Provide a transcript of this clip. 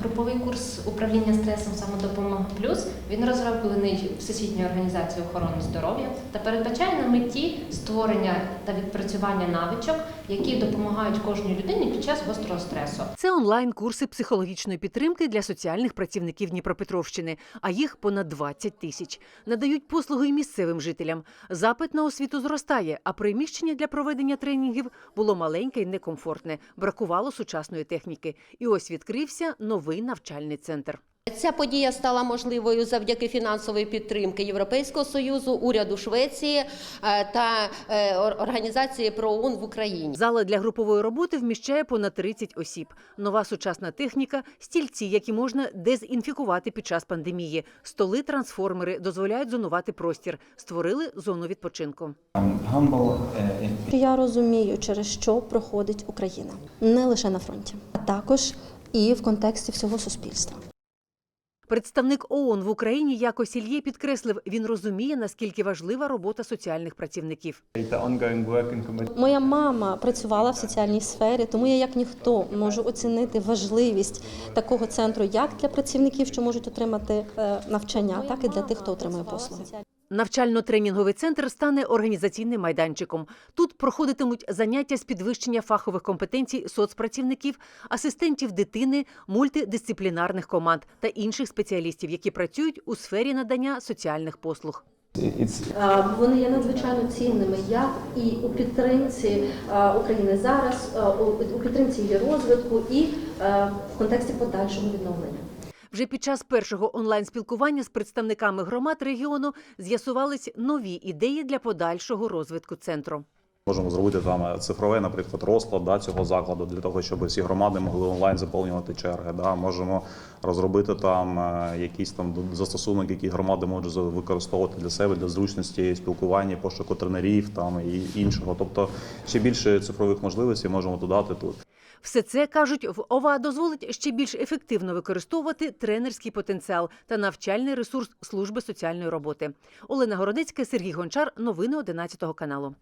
Груповий курс управління стресом самодопомога плюс він розроблений Всесвітньою організацією охорони здоров'я та передбачає на меті створення та відпрацювання навичок, які допомагають кожній людині під час гострого стресу. Це онлайн-курси психологічної підтримки для соціальних працівників Дніпропетровщини, а їх понад 20 тисяч. Надають послуги й місцевим жителям. Запит на освіту зростає, а приміщення для проведення тренінгів було маленьке й некомфортне. Бракувало сучасної техніки. І ось відкрився новий навчальний центр. Ця подія стала можливою завдяки фінансової підтримки Європейського союзу, уряду Швеції е, та е, організації ПРООН в Україні. Зала для групової роботи вміщає понад 30 осіб. Нова сучасна техніка, стільці, які можна дезінфікувати під час пандемії. Столи, трансформери дозволяють зонувати простір. Створили зону відпочинку. Я розумію, через що проходить Україна не лише на фронті, а також і в контексті всього суспільства. Представник ООН в Україні Яко Сільє підкреслив, він розуміє, наскільки важлива робота соціальних працівників. Моя мама працювала в соціальній сфері, тому я як ніхто можу оцінити важливість такого центру як для працівників, що можуть отримати е, навчання, так і для тих, хто отримує послуги. Навчально-тренінговий центр стане організаційним майданчиком. Тут проходитимуть заняття з підвищення фахових компетенцій соцпрацівників, асистентів дитини, мультидисциплінарних команд та інших спеціалістів, які працюють у сфері надання соціальних послуг. Е, Вони є надзвичайно цінними як і у підтримці е, України зараз, е, у- підтримці її розвитку і в контексті подальшого відновлення. Вже під час першого онлайн-спілкування з представниками громад регіону з'ясувались нові ідеї для подальшого розвитку центру. Можемо зробити там е, цифровий, наприклад, розклад да, цього закладу для того, щоб всі громади могли онлайн заповнювати черги. Да. Можемо розробити там е, якийсь там застосунок, який громади можуть використовувати для себе для зручності спілкування, пошуку тренерів там і іншого. Тобто ще більше цифрових можливостей можемо додати тут. Все це кажуть в ОВА дозволить ще більш ефективно використовувати тренерський потенціал та навчальний ресурс служби соціальної роботи. Олена Городецька, Сергій Гончар. Новини 11 каналу.